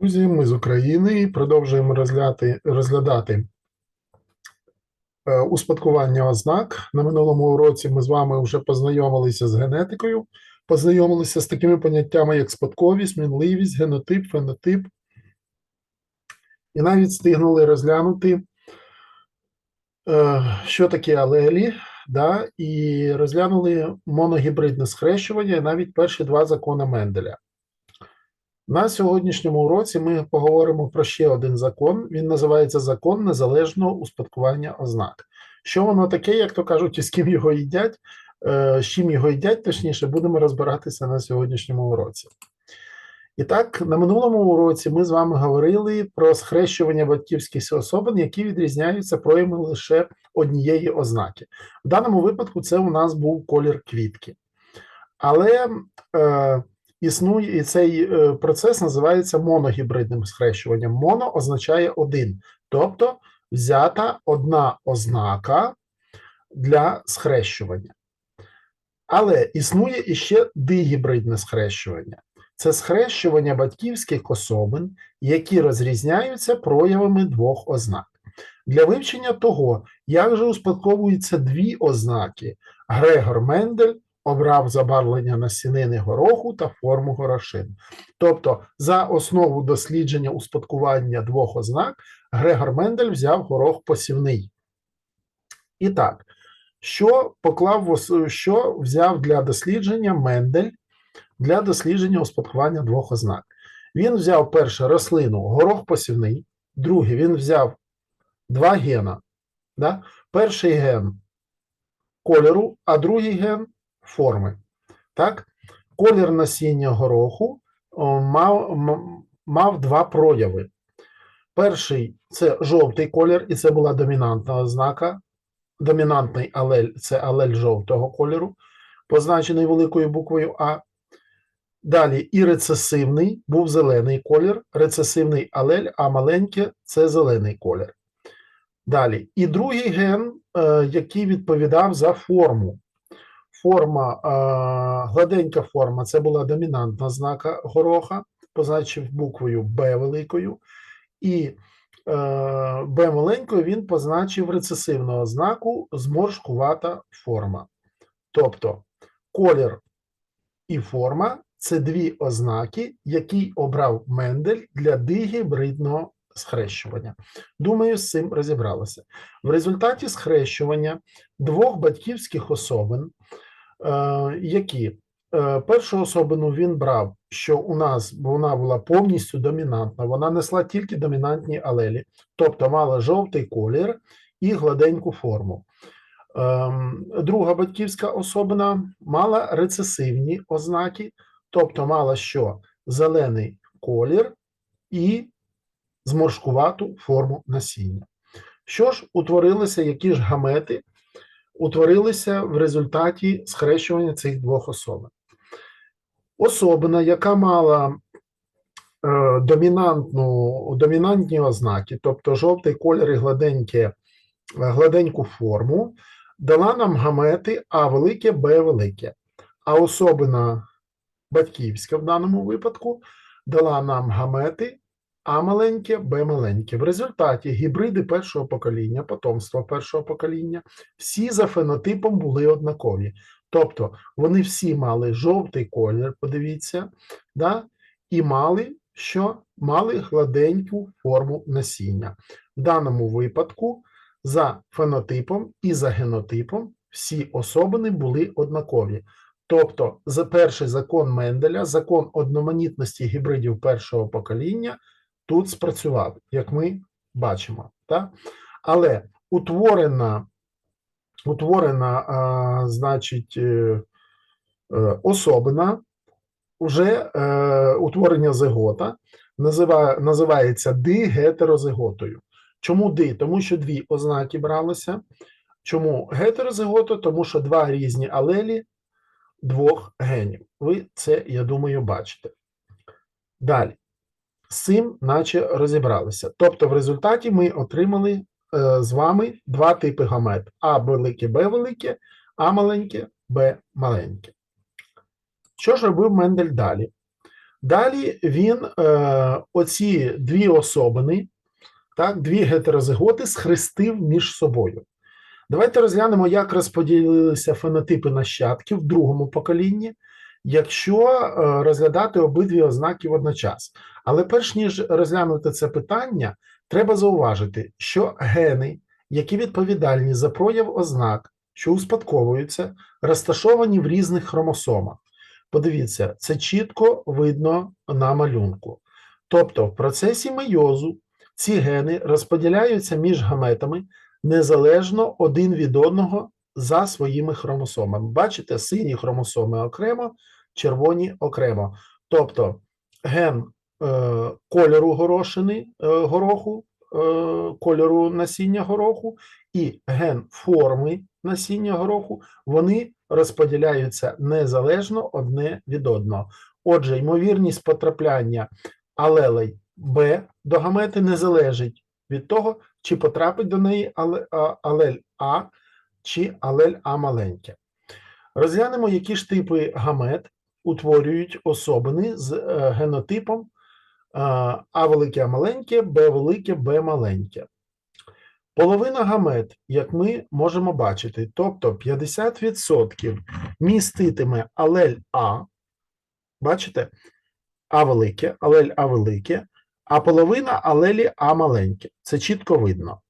Друзі, ми з України і продовжуємо розгляти, розглядати е, успадкування ознак. На минулому уроці ми з вами вже познайомилися з генетикою, познайомилися з такими поняттями, як спадковість, мінливість, генотип, фенотип. І навіть встигнули розглянути, е, що таке алелі, да, і розглянули моногібридне схрещування і навіть перші два закони Менделя. На сьогоднішньому уроці ми поговоримо про ще один закон. Він називається Закон незалежного успадкування ознак. Що воно таке, як то кажуть, і з ким його їдять, е, з чим його їдять, точніше, будемо розбиратися на сьогоднішньому уроці. І так, на минулому уроці ми з вами говорили про схрещування батьківських особин, які відрізняються проявами лише однієї ознаки. В даному випадку це у нас був колір квітки. Але е, існує і цей е, процес називається моногібридним схрещуванням. Моно означає один, тобто взята одна ознака для схрещування. Але існує іще дигібридне схрещування. Це схрещування батьківських особин, які розрізняються проявами двох ознак. Для вивчення того, як же успадковуються дві ознаки, Грегор Мендель обрав забарвлення насінини гороху та форму горошин. Тобто, за основу дослідження успадкування двох ознак, Грегор Мендель взяв горох посівний. І так, що поклав що взяв для дослідження Мендель для дослідження успадкування двох ознак? Він взяв перше рослину горох посівний, другий він взяв два гена. Да? Перший ген кольору, а другий ген форми. Так? Колір насіння гороху о, мав, мав два прояви. Перший це жовтий колір, і це була домінантна ознака. Домінантний алель це алель жовтого кольору, позначений великою буквою А. Далі і рецесивний був зелений колір, рецесивний алель, а маленьке це зелений колір. Далі, і другий ген, е, який відповідав за форму. Форма, гладенька форма це була домінантна ознака гороха, позначив буквою Б великою, і е, Б маленькою він позначив рецесивну ознаку зморшкувата форма. Тобто колір і форма це дві ознаки, які обрав Мендель для дигібридного схрещування. Думаю, з цим розібралися. В результаті схрещування двох батьківських особин, які е, першу особину він брав, що у нас вона була повністю домінантна, вона несла тільки домінантні алелі, тобто мала жовтий колір і гладеньку форму. Ем, Друга батьківська особина мала рецесивні ознаки, тобто мала що зелений колір і зморшкувату форму насіння. Що ж утворилися, які ж гамети утворилися в результаті схрещування цих двох особин? Особина, яка мала е, домінантну, домінантні ознаки, тобто жовтий колір і гладеньке, гладеньку форму, дала нам гамети А велике, Б велике. А особина батьківська в даному випадку дала нам гамети А маленьке, Б маленьке. В результаті гібриди першого покоління, потомства першого покоління, всі за фенотипом були однакові. Тобто вони всі мали жовтий колір, подивіться, да? і мали що? Мали гладеньку форму насіння. В даному випадку за фенотипом і за генотипом всі особини були однакові. Тобто, за перший закон Менделя, закон одноманітності гібридів першого покоління, тут спрацював, як ми бачимо. Так? Але утворена, утворена а, значить, е, е, особина, уже е, утворення зигота називає, називається дигетерозиготою. Чому ди? Тому що дві ознаки бралися. Чому гетерозигота? Тому що два різні алелі двох генів. Ви це, я думаю, бачите. Далі. З цим, наче розібралися. Тобто, в результаті ми отримали е, з вами два типи гамет: А велике, Б велике, А маленьке, Б маленьке. Що ж робив Мендель далі? Далі він е, оці дві особини, так, дві гетерозиготи схрестив між собою. Давайте розглянемо, як розподілилися фенотипи нащадків в другому поколінні, якщо е, розглядати обидві ознаки водночас. Але перш ніж розглянути це питання, треба зауважити, що гени, які відповідальні за прояв ознак, що успадковуються, розташовані в різних хромосомах. Подивіться, це чітко видно на малюнку. Тобто, в процесі мейозу ці гени розподіляються між гаметами незалежно один від одного за своїми хромосомами. Бачите, сині хромосоми окремо, червоні окремо. Тобто ген е, кольору горошини е, гороху, е, кольору насіння гороху і ген форми насіння гороху, вони розподіляються незалежно одне від одного. Отже, ймовірність потрапляння алелей Б до гамети не залежить від того, чи потрапить до неї але- алель А чи алель А маленьке. Розглянемо, які ж типи гамет утворюють особини з е, генотипом е, А велике А маленьке, Б велике, Б маленьке. Половина гамет, як ми можемо бачити, тобто 50% міститиме алель А, бачите, А велике, алель А велике, а половина алелі А маленьке. Це чітко видно.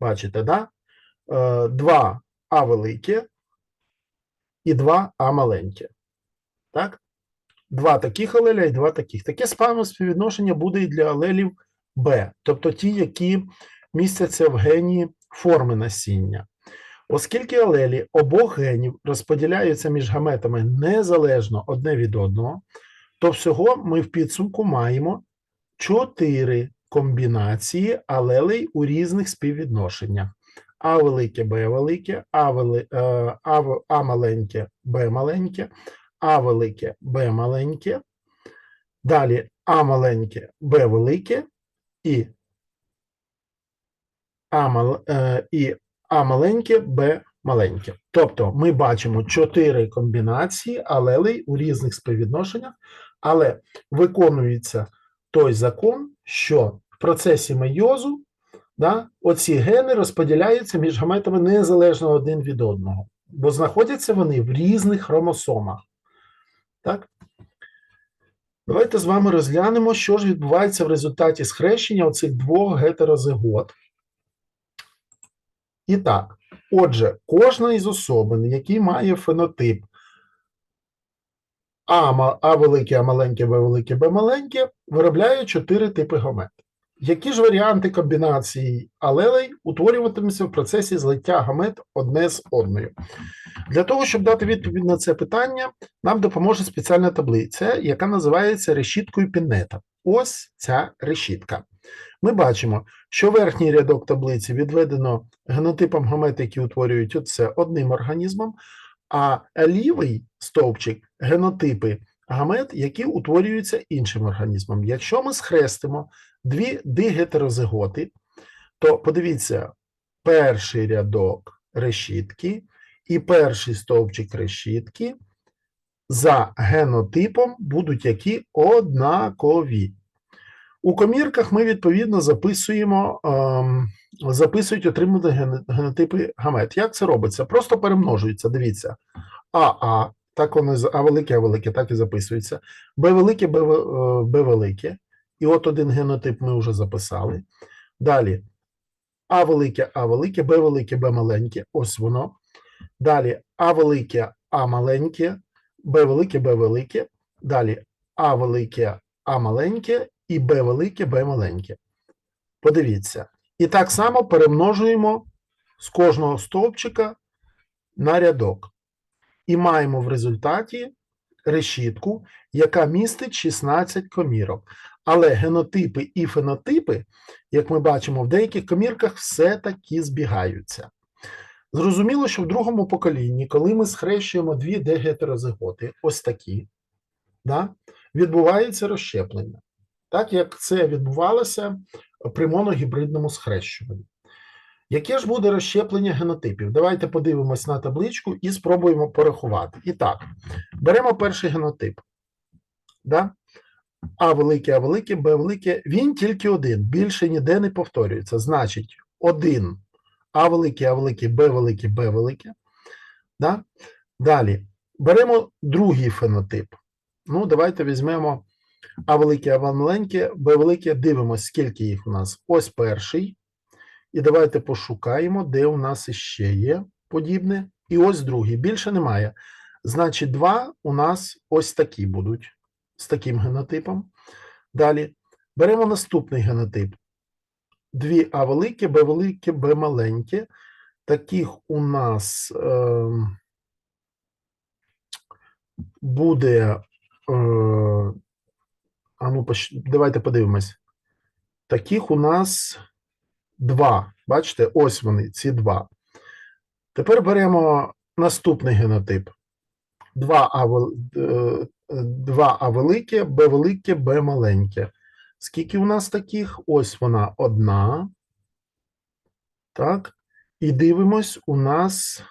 Бачите, да? Е, Два А велике і два А маленьке. Так? Два таких алеля і два таких. Таке співвідношення буде і для алелів Б, тобто ті, які містяться в гені форми насіння. Оскільки алелі обох генів розподіляються між гаметами незалежно одне від одного, то всього ми в підсумку маємо чотири комбінації алелей у різних співвідношеннях. А велике, Б велике, А, вели, е, а, а маленьке, Б маленьке, А велике, Б маленьке. Далі А маленьке, Б велике і А, мал, е, і А маленьке, Б маленьке. Тобто ми бачимо чотири комбінації алелей у різних співвідношеннях, але виконується той закон, що в процесі мейозу да, оці гени розподіляються між гаметами незалежно один від одного, бо знаходяться вони в різних хромосомах. Так? Давайте з вами розглянемо, що ж відбувається в результаті схрещення оцих двох гетерозигот. І так, отже, кожна із особин, який має фенотип А, а велике, А маленьке, Б велике, Б маленьке, виробляє чотири типи гамет. Які ж варіанти комбінації алелей утворюватимуться в процесі злиття гамет одне з одною? Для того, щоб дати відповідь на це питання, нам допоможе спеціальна таблиця, яка називається решіткою Піннета. Ось ця решітка. Ми бачимо, що верхній рядок таблиці відведено генотипом гамет, які утворюють оце одним організмом, а лівий стовпчик генотипи гамет, які утворюються іншим організмом. Якщо ми схрестимо дві дигетерозиготи, то подивіться, перший рядок решітки і перший стовпчик решітки за генотипом будуть які однакові. У комірках ми відповідно записуємо, ем, записують отримані генотипи гамет. Як це робиться? Просто перемножується. Дивіться. АА, так воно А велике, А велике, так і записується. Б велике, Б, е, Б велике. І от один генотип ми вже записали. Далі А велике, А велике, Б велике, Б маленьке. Ось воно. Далі А велике, А маленьке, Б велике, Б велике. Далі А велике, А маленьке і Б велике, Б маленьке. Подивіться. І так само перемножуємо з кожного стовпчика на рядок. І маємо в результаті решітку, яка містить 16 комірок. Але генотипи і фенотипи, як ми бачимо, в деяких комірках все-таки збігаються. Зрозуміло, що в другому поколінні, коли ми схрещуємо дві дегетерозиготи, ось такі, да, відбувається розщеплення, так як це відбувалося при моногібридному схрещуванні. Яке ж буде розщеплення генотипів? Давайте подивимось на табличку і спробуємо порахувати. І так, беремо перший генотип. Да? А велике, А велике, Б велике, він тільки один, більше ніде не повторюється. Значить, один А велике, А велике, Б велике, Б велике. Да? Далі. Беремо другий фенотип. Ну, давайте візьмемо А велике, А маленьке, Б велике, дивимося, скільки їх у нас. Ось перший. І давайте пошукаємо, де у нас іще є подібне. І ось другий. Більше немає. Значить, два у нас ось такі будуть з таким генотипом. Далі беремо наступний генотип. Дві А велике, Б велике, Б маленьке. Таких у нас е, буде. Е, а ну, давайте подивимось. Таких у нас два. Бачите, ось вони, ці два. Тепер беремо наступний генотип. 2А, вел- е, 2А велике, Б велике, Б маленьке. Скільки у нас таких? Ось вона одна. Так. І дивимось, у нас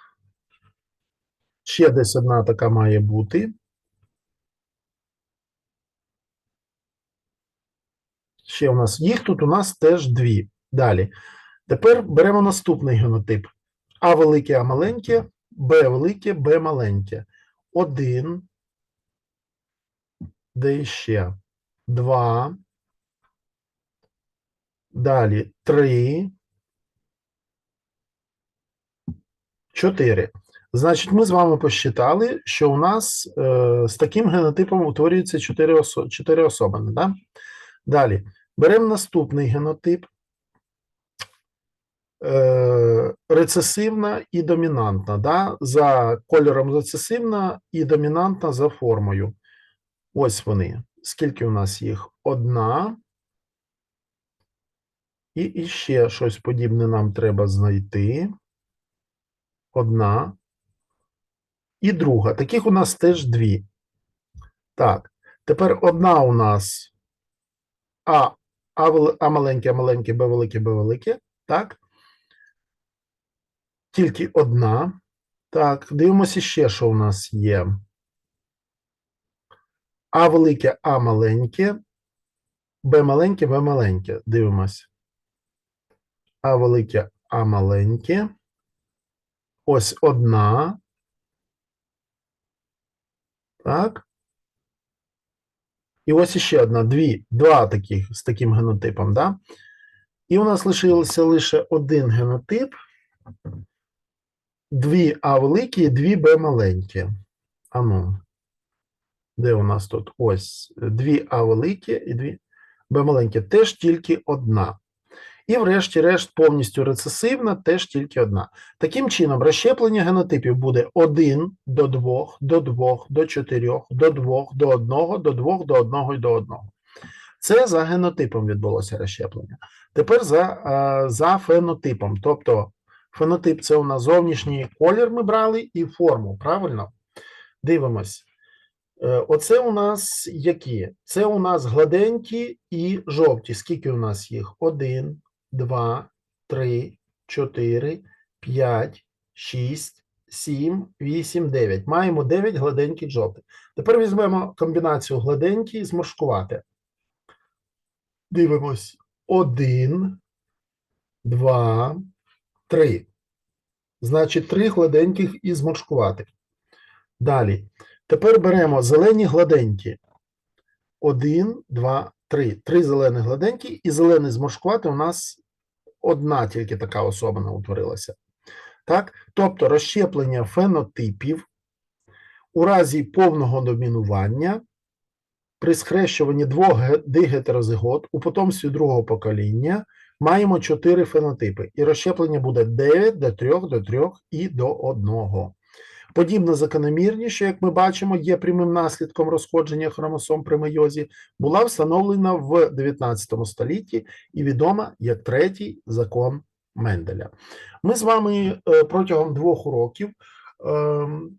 ще десь одна така має бути. Ще у нас їх тут у нас теж дві. Далі. Тепер беремо наступний генотип. А велике, А маленьке, Б велике, Б маленьке. Один. Де ще? Два. Далі три. Чотири. Значить, ми з вами посчитали, що у нас е, з таким генотипом утворюється чотири, осо- чотири особини. Да? Далі. Беремо наступний генотип. Е, рецесивна і домінантна. Да? За кольором рецесивна і домінантна за формою. Ось вони. Скільки у нас їх? Одна. І іще щось подібне нам треба знайти. Одна. І друга. Таких у нас теж дві. Так. Тепер одна у нас А, А, а маленьке, А маленьке, Б велике, Б велике. Так. Тільки одна. Так, дивимося ще, що у нас є. А велике, А маленьке, Б маленьке, Б маленьке. Дивимось. А велике, А маленьке. Ось одна. Так. І ось іще одна, дві, два таких з таким генотипом, да? І у нас лишився лише один генотип. Дві А великі і дві Б маленькі. Ану. Де у нас тут? Ось дві А великі і дві Б маленькі. Теж тільки одна. І, врешті-решт, повністю рецесивна, теж тільки одна. Таким чином, розщеплення генотипів буде 1 до 2, до 2, до 4, до 2, до 1, до 2, до 1 і до 1. Це за генотипом відбулося розщеплення. Тепер за, е, за фенотипом. Тобто фенотип це у нас зовнішній колір ми брали і форму, правильно? Дивимось. Е, Оце у нас які? Це у нас гладенькі і жовті. Скільки у нас їх? Один, два, три, чотири, п'ять, шість, сім, вісім, дев'ять. Маємо дев'ять гладеньких жовтих. Тепер візьмемо комбінацію гладенькі і зморшкувати. Дивимось. Один, два, три. Значить, три гладеньких і зморшкувати. Далі. Тепер беремо зелені гладенькі. Один, два, три. Три зелені гладенькі, і зелений зморшкувати у нас одна тільки така особина утворилася. Так? Тобто розщеплення фенотипів у разі повного домінування при схрещуванні двох ге- дигетерозигот у потомстві другого покоління маємо чотири фенотипи. І розщеплення буде 9 до 3, до 3 і до 1. Подібна закономірність, що, як ми бачимо, є прямим наслідком розходження хромосом при мейозі, була встановлена в 19 столітті і відома як третій закон Менделя. Ми з вами е, протягом двох уроків ем,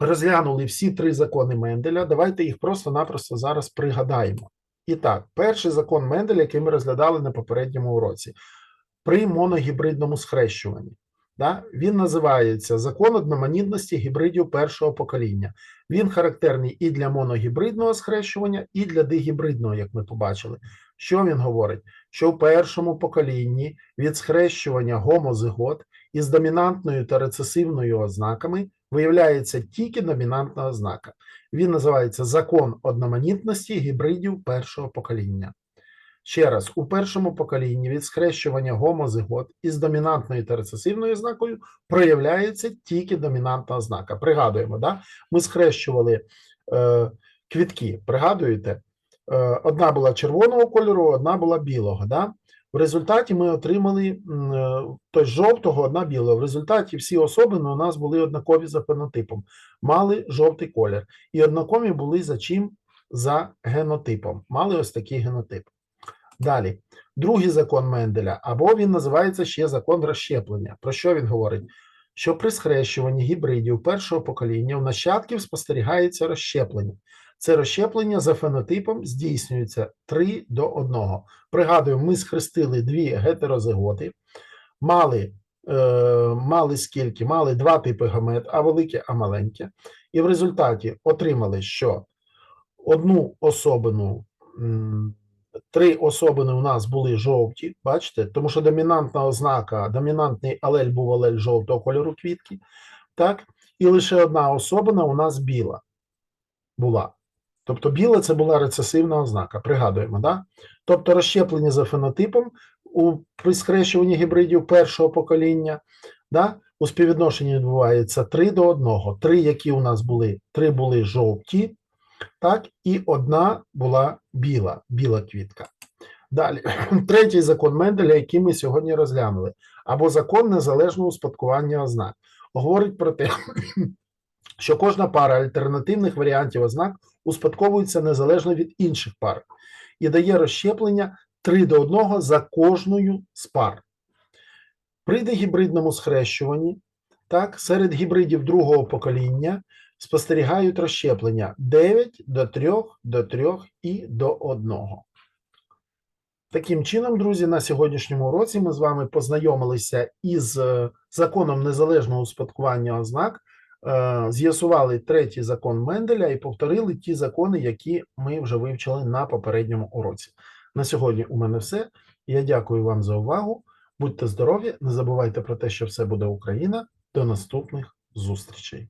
розглянули всі три закони Менделя. Давайте їх просто-напросто зараз пригадаємо. І так, перший закон Менделя, який ми розглядали на попередньому уроці, при моногібридному схрещуванні. Да? Він називається Закон одноманітності гібридів першого покоління. Він характерний і для моногібридного схрещування, і для дигібридного, як ми побачили. Що він говорить? Що в першому поколінні від схрещування гомозигот із домінантною та рецесивною ознаками виявляється тільки домінантна ознака. Він називається Закон одноманітності гібридів першого покоління. Ще раз, у першому поколінні від схрещування гомозигот із домінантною та рецесивною ознакою проявляється тільки домінантна ознака. Пригадуємо, да? ми схрещували е, квітки. Пригадуєте? Е, одна була червоного кольору, одна була білого. Да? В результаті ми отримали е, той жовтого, одна білого. В результаті всі особини у нас були однакові за фенотипом, мали жовтий колір. І однакові були за чим? За генотипом. Мали ось такий генотип. Далі, другий закон Менделя, або він називається ще закон розщеплення. Про що він говорить? Що при схрещуванні гібридів першого покоління у нащадків спостерігається розщеплення. Це розщеплення за фенотипом здійснюється 3 до 1. Пригадую, ми схрестили дві гетерозиготи, мали, е, мали скільки? Мали два типи гамет, а велике, а маленьке. І в результаті отримали, що одну особину. Три особини у нас були жовті, бачите, тому що домінантна ознака, домінантний алель був алель жовтого кольору квітки, так? І лише одна особина у нас біла була. Тобто біла це була рецесивна ознака, пригадуємо, да? Тобто розщеплення за фенотипом у при схрещуванні гібридів першого покоління, да? у співвідношенні відбувається 3 до 1. Три, які у нас були, три були жовті, так, і одна була біла, біла квітка. Далі, третій закон Менделя, який ми сьогодні розглянули, або закон незалежного успадкування ознак, говорить про те, що кожна пара альтернативних варіантів ознак успадковується незалежно від інших пар і дає розщеплення 3 до 1 за кожною з пар. При дегібридному схрещуванні, так, серед гібридів другого покоління спостерігають розщеплення 9 до 3 до 3 і до 1. Таким чином, друзі, на сьогоднішньому уроці ми з вами познайомилися із е, законом незалежного успадкування ознак, з'ясували третій закон Менделя і повторили ті закони, які ми вже вивчили на попередньому уроці. На сьогодні у мене все. Я дякую вам за увагу. Будьте здорові, не забувайте про те, що все буде Україна. До наступних зустрічей.